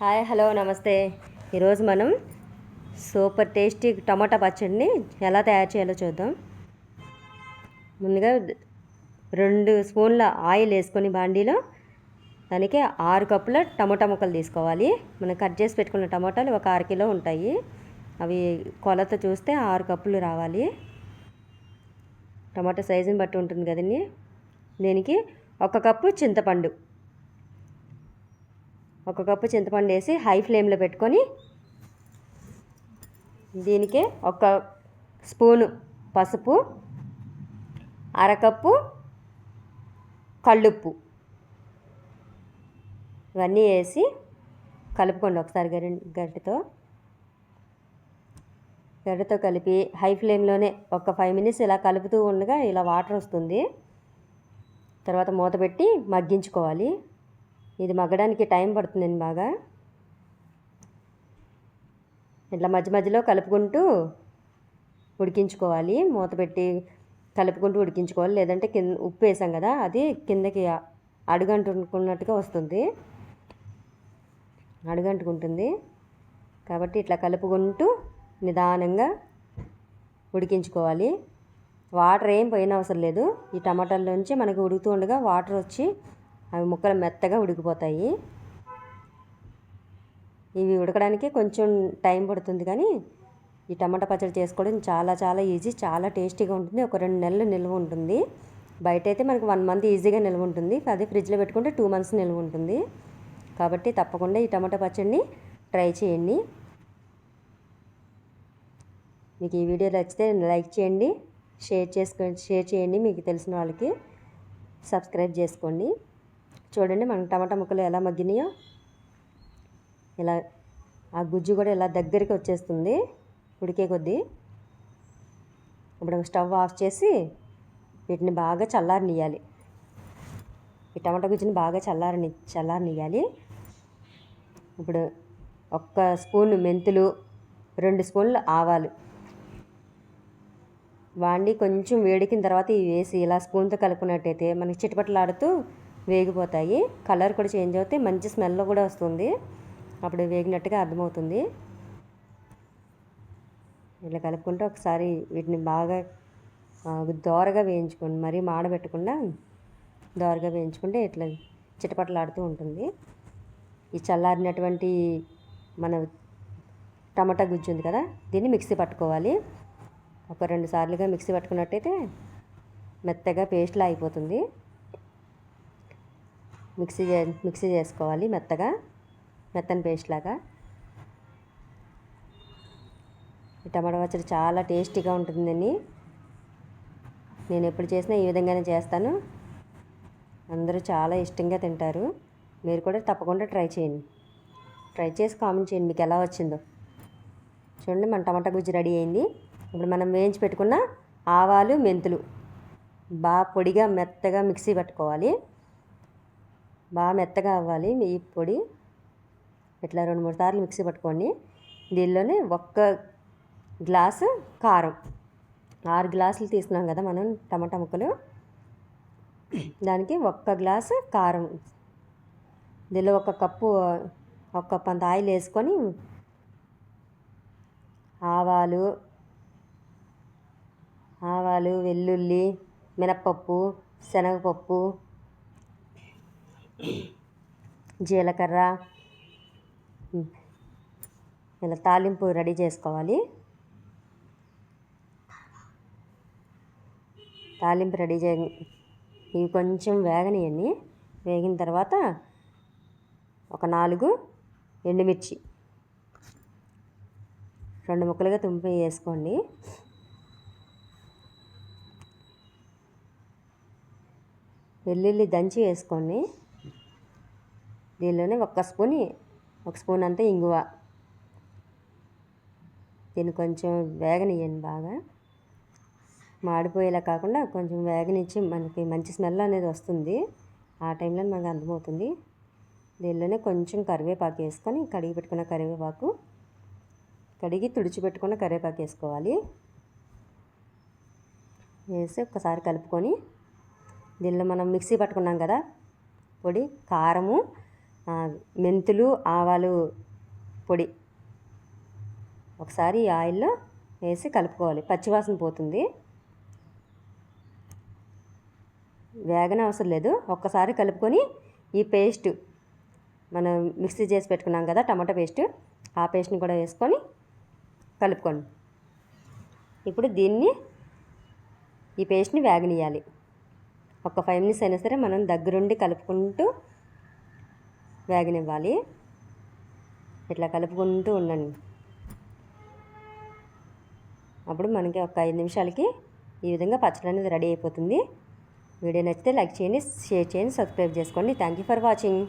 Hi hello నమస్తే. ఈరోజు మనం సూపర్ టేస్టీ టమాటా పచ్చడిని ఎలా తయారు చేయాలో చూద్దాం. ముందుగా రెండు స్పూన్ల ఆయిల్ వేసుకొని బాండీలో దానికి ఆరు కప్పుల టమాటా ముక్కలు తీసుకోవాలి. మనం కట్ చేసి పెట్టుకున్న టమాటాలు ఒక ఆరు కిలో ఉంటాయి. అవి కొలత చూస్తే ఆరు కప్పులు రావాలి. టమాటా సైజుని బట్టి ఉంటుంది కదండి. దీనికి ఒక కప్పు చింతపండు ఒక కప్పు చింతపండు వేసి హై ఫ్లేమ్లో పెట్టుకొని దీనికి ఒక స్పూను పసుపు అరకప్పు కళ్ళుప్పు. ఇవన్నీ వేసి కలుపుకోండి ఒకసారి గరి గరిటతో. గరిటతో కలిపి హై ఫ్లేమ్లోనే ఒక ఫైవ్ మినిట్స్ ఇలా కలుపుతూ ఉండగా ఇలా వాటర్ వస్తుంది. తర్వాత మూత పెట్టి మగ్గించుకోవాలి. ఇది మగ్గడానికి టైం పడుతుందండి బాగా. ఇట్లా మధ్య మధ్యలో కలుపుకుంటూ ఉడికించుకోవాలి. మూత పెట్టి కలుపుకుంటూ ఉడికించుకోవాలి. లేదంటే కింద ఉప్పు వేసాం కదా అది కిందకి అడుగంటుకున్నట్టుగా వస్తుంది. అడుగంటుకుంటుంది. కాబట్టి ఇట్లా కలుపుకుంటూ నిదానంగా ఉడికించుకోవాలి. వాటర్ ఏం పోయిన అవసరం లేదు. ఈ టమాటాల్లోంచి మనకి ఉడుకుతూ ఉండగా వాటర్ వచ్చి అవి ముక్కలు మెత్తగా ఉడికిపోతాయి. ఇవి ఉడకడానికి కొంచెం టైం పడుతుంది కానీ ఈ టమాటా పచ్చడి చేసుకోవడం చాలా చాలా ఈజీ చాలా టేస్టీగా ఉంటుంది. ఒక రెండు నెలలు నిల్వ ఉంటుంది. బయట అయితే మనకు వన్ మంత్ ఈజీగా నిల్వ ఉంటుంది. అదే ఫ్రిడ్జ్లో పెట్టుకుంటే టూ మంత్స్ నిల్వ ఉంటుంది. కాబట్టి తప్పకుండా ఈ టమాటా పచ్చడిని ట్రై చేయండి. మీకు ఈ వీడియో నచ్చితే లైక్ చేయండి షేర్ చేసుకోండి షేర్ చేయండి. మీకు తెలిసిన వాళ్ళకి సబ్స్క్రైబ్ చేసుకోండి. చూడండి మనం టమాటా ముక్కలు ఎలా మగ్గినాయో. ఇలా ఆ గుజ్జు కూడా ఇలా దగ్గరికి వచ్చేస్తుంది ఉడికే కొద్దీ. ఇప్పుడు స్టవ్ ఆఫ్ చేసి వీటిని బాగా చల్లారనియాలి ఈ టమాటా గుజ్జుని బాగా చల్లారని చల్లారనియాలి ఇప్పుడు ఒక్క స్పూన్ మెంతులు రెండు స్పూన్లు ఆవాలు. వాడి కొంచెం వేడికిన తర్వాత ఇవి వేసి ఇలా స్పూన్తో కలుపుకున్నట్టయితే మనకి చిటపట్లాడుతూ వేగిపోతాయి. కలర్ కూడా చేంజ్ అవుతే మంచి స్మెల్ కూడా వస్తుంది. అప్పుడు వేగినట్టుగా అర్థమవుతుంది. ఇలా కలుపుకుంటే ఒకసారి వీటిని బాగా దోరగా వేయించుకోండి. మరీ మాడబెట్టకుండా దోరగా వేయించుకుంటే ఇట్లా చిటపటలాడుతూ ఉంటుంది. ఈ చల్లారినటువంటి మన టమాటా గుజ్జు ఉంది కదా దీన్ని మిక్సీ పట్టుకోవాలి. ఒక రెండు సార్లుగా మిక్సీ పట్టుకున్నట్టయితే మెత్తగా పేస్ట్లా అయిపోతుంది. మిక్సీ చే మిక్సీ చేసుకోవాలి మెత్తగా. మెత్తని పేస్ట్ లాగా. ఈ టమాటా పచ్చడి చాలా టేస్టీగా ఉంటుందండి నేను ఎప్పుడు చేసినా ఈ విధంగానే చేస్తాను. అందరూ చాలా ఇష్టంగా తింటారు. మీరు కూడా తప్పకుండా ట్రై చేయండి. ట్రై చేసి కామెంట్ చేయండి మీకు ఎలా వచ్చిందో. చూడండి మన టమాటా గుజ్జు రెడీ అయింది. ఇప్పుడు మనం వేయించి పెట్టుకున్న ఆవాలు మెంతులు. బాగా పొడిగా మెత్తగా మిక్సీ పట్టుకోవాలి. బాగా మెత్తగా అవ్వాలి ఈ పొడి. ఇట్లా రెండు మూడు సార్లు మిక్సీ పట్టుకోండి. దీనిలోనే ఒక్క గ్లాసు కారం. ఆరు గ్లాసులు తీసుకున్నాం కదా మనం టమాటా ముక్కలు. దానికి ఒక్క గ్లాసు కారం. దీనిలో ఒక కప్పు ఒక కప్పు అంత ఆయిల్ వేసుకొని ఆవాలు ఆవాలు వెల్లుల్లి మినప్పప్పు శనగపప్పు జీలకర్ర ఇలా తాలింపు రెడీ చేసుకోవాలి. తాలింపు రెడీ చే ఇవి కొంచెం వేగనియండి. వేగిన తర్వాత ఒక నాలుగు ఎండుమిర్చి. రెండు ముక్కలుగా తుంపి వేసుకోండి. వెల్లుల్లి దంచి వేసుకోండి. దీనిలోనే ఒక్క స్పూన్ ఒక స్పూన్ అంతా ఇంగువ. దీన్ని కొంచెం వేగనియండి బాగా. మాడిపోయేలా కాకుండా కొంచెం వేగనిచ్చి మనకి మంచి స్మెల్ అనేది వస్తుంది. ఆ టైంలో మనకు అర్థమవుతుంది. దీనిలోనే కొంచెం కరివేపాకు వేసుకొని కడిగి పెట్టుకున్న కరివేపాకు కడిగి తుడిచిపెట్టుకున్న కరివేపాకు వేసుకోవాలి. వేసి ఒకసారి కలుపుకొని దీనిలో మనం మిక్సీ పట్టుకున్నాం కదా పొడి కారము మెంతులు ఆవాలు పొడి ఒకసారి ఈ ఆయిల్లో వేసి కలుపుకోవాలి. పచ్చివాసన పోతుంది. వేగన అవసరం లేదు. ఒక్కసారి కలుపుకొని ఈ పేస్ట్ మనం మిక్సీ చేసి పెట్టుకున్నాం కదా టమాటా పేస్ట్ ఆ పేస్ట్ని కూడా వేసుకొని కలుపుకోండి. ఇప్పుడు దీన్ని ఈ పేస్ట్ని వేగనీయాలి. ఒక ఫైవ్ మినిట్స్ అయినా సరే మనం దగ్గరుండి కలుపుకుంటూ వేగనివ్వాలి. ఇట్లా కలుపుకుంటూ ఉండండి. అప్పుడు మనకి ఒక ఐదు నిమిషాలకి ఈ విధంగా పచ్చడి అనేది రెడీ అయిపోతుంది. వీడియో నచ్చితే లైక్ చేయండి షేర్ చేయండి సబ్స్క్రైబ్ చేసుకోండి. Thank you for watching.